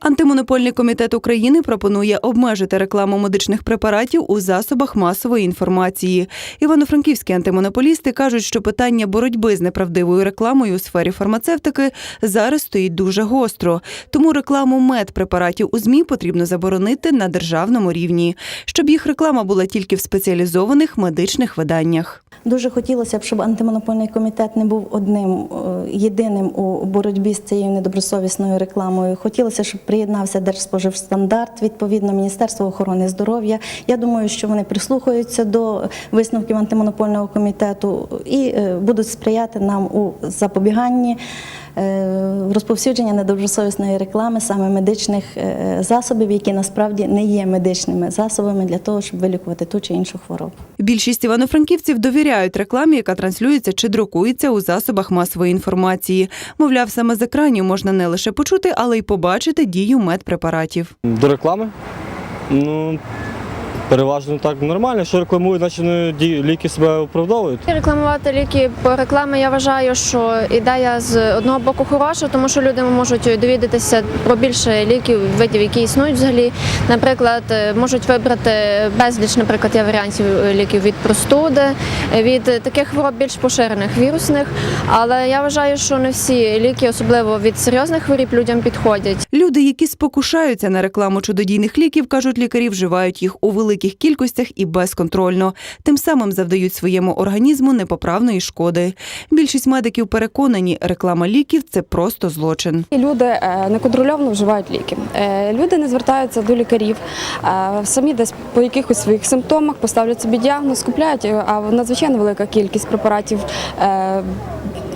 Антимонопольний комітет України пропонує обмежити рекламу медичних препаратів у засобах масової інформації. Івано-франківські антимонополісти кажуть, що питання боротьби з неправдивою рекламою у сфері фармацевтики зараз стоїть дуже гостро. Тому рекламу медпрепаратів у ЗМІ потрібно заборонити на державному рівні, щоб їх реклама була тільки в спеціалізованих медичних виданнях. Дуже хотілося б, щоб антимонопольний комітет не був одним е, єдиним у боротьбі з цією недобросовісною рекламою. Хотілося, щоб приєднався Держспоживстандарт, відповідно Міністерство охорони здоров'я. Я думаю, що вони прислухаються до висновків антимонопольного комітету і е, будуть сприяти нам у запобіганні розповсюдження недобросовісної реклами саме медичних е, засобів, які насправді не є медичними засобами для того, щоб вилікувати ту чи іншу хворобу. Більшість івано-франківців довіряють рекламі, яка транслюється чи друкується у засобах масової інформації. Мовляв, саме з екранів можна не лише почути, але й побачити дію медпрепаратів. До реклами? Ну, переважно так нормально. Що рекламують, значить ді- ліки себе оправдовують. Рекламувати ліки по рекламі я вважаю, що ідея з одного боку хороша, тому що люди можуть довідатися про більше ліків, видів, які існують взагалі. Наприклад, е, можуть вибрати безліч, наприклад, є варіантів ліків від простуди, від таких хвороб більш поширених вірусних. Але я вважаю, що не всі ліки, особливо від серйозних хворіб, людям підходять. Люди, які спокушаються на рекламу чудодійних ліків, кажуть, лікарі вживають їх у великих кількостях і безконтрольно, тим самим завдають своєму організму непоправної шкоди. Більшість медиків переконані, реклама ліків це просто злочин. Люди е, неконтрольовано вживають ліки. Е, Люди не звертаються до лікарів, е, самі десь по якихось своїх симптомах поставлять собі діагноз, купляють, а надзвичайно велика кількість препаратів.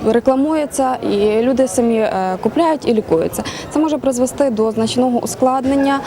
Рекламується, і люди самі купляють і лікуються. Це може призвести до значного ускладнення.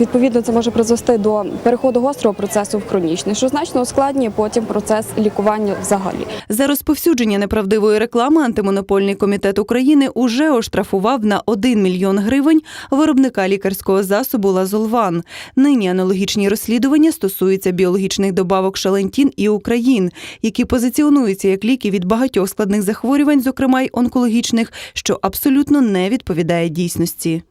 Відповідно, це може призвести до переходу гострого процесу в хронічний, що значно ускладнює потім процес лікування взагалі. За розповсюдження неправдивої реклами антимонопольний комітет України уже оштрафував на 1 мільйон гривень виробника лікарського засобу Лазолван. Нині аналогічні розслідування стосуються біологічних добавок Шалентін і Україн, які позиціонуються як ліки від багатьох складних захворювань, зокрема й онкологічних, що абсолютно не відповідає дійсності.